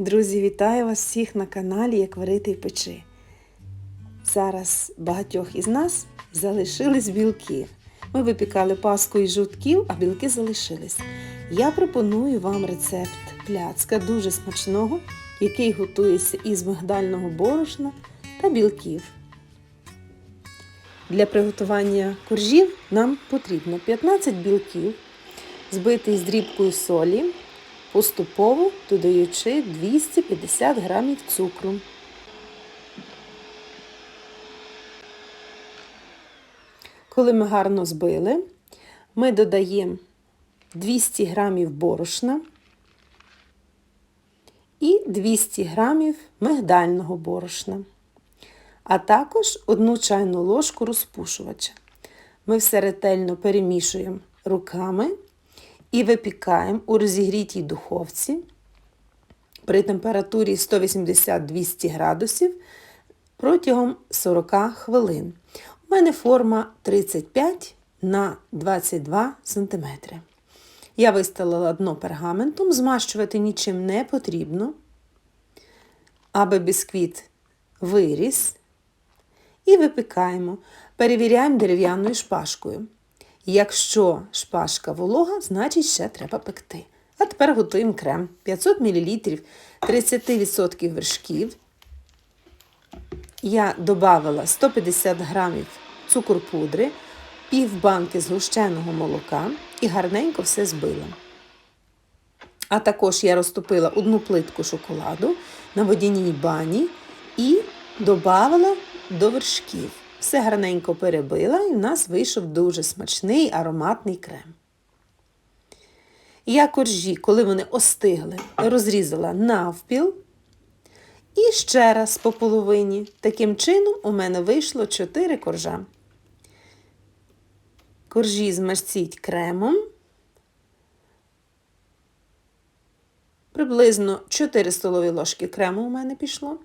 Друзі, вітаю вас всіх на каналі Як варити і печи. Зараз багатьох із нас залишились білки. Ми випікали паску із жовтків, а білки залишились. Я пропоную вам рецепт пляцка дуже смачного, який готується із мигдального борошна та білків. Для приготування коржів нам потрібно 15 білків, збитий з дрібкою солі, поступово додаючи 250 грамів цукру. Коли ми гарно збили, ми додаємо 200 грамів борошна і 200 грамів мигдального борошна, а також одну чайну ложку розпушувача. Ми все ретельно перемішуємо руками і випікаємо у розігрітій духовці при температурі 180-200 градусів протягом 40 хвилин. У мене форма 35 на 22 см. Я вистелила дно пергаментом, змащувати нічим не потрібно, аби бісквіт виріс. І випікаємо. Перевіряємо дерев'яною шпажкою. Якщо шпажка волога, значить ще треба пекти. А тепер готуємо крем. 500 мл 30% вершків. Я додала 150 грамів цукор пудри, пів банки згущеного молока і гарненько все збила. А також я розтопила одну плитку шоколаду на водяній бані і додала до вершків. Все гарненько перебила і в нас вийшов дуже смачний ароматний крем. Я коржі, коли вони остигли, розрізала навпіл. І ще раз по половині. Таким чином у мене вийшло 4 коржа. Коржі змастіть кремом. Приблизно 4 столові ложки крему у мене пішло.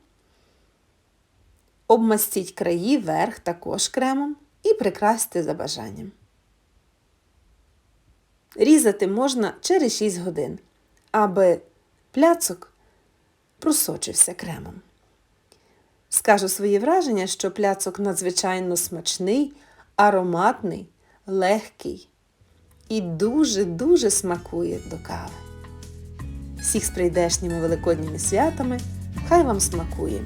Обмастіть краї верх також кремом і прикрасьте за бажанням. Різати можна через 6 годин, аби пляцок просочився кремом. Скажу свої враження, що пляцок надзвичайно смачний, ароматний, легкий і дуже-дуже смакує до кави. Всіх з прийдешніми великодніми святами хай вам смакує!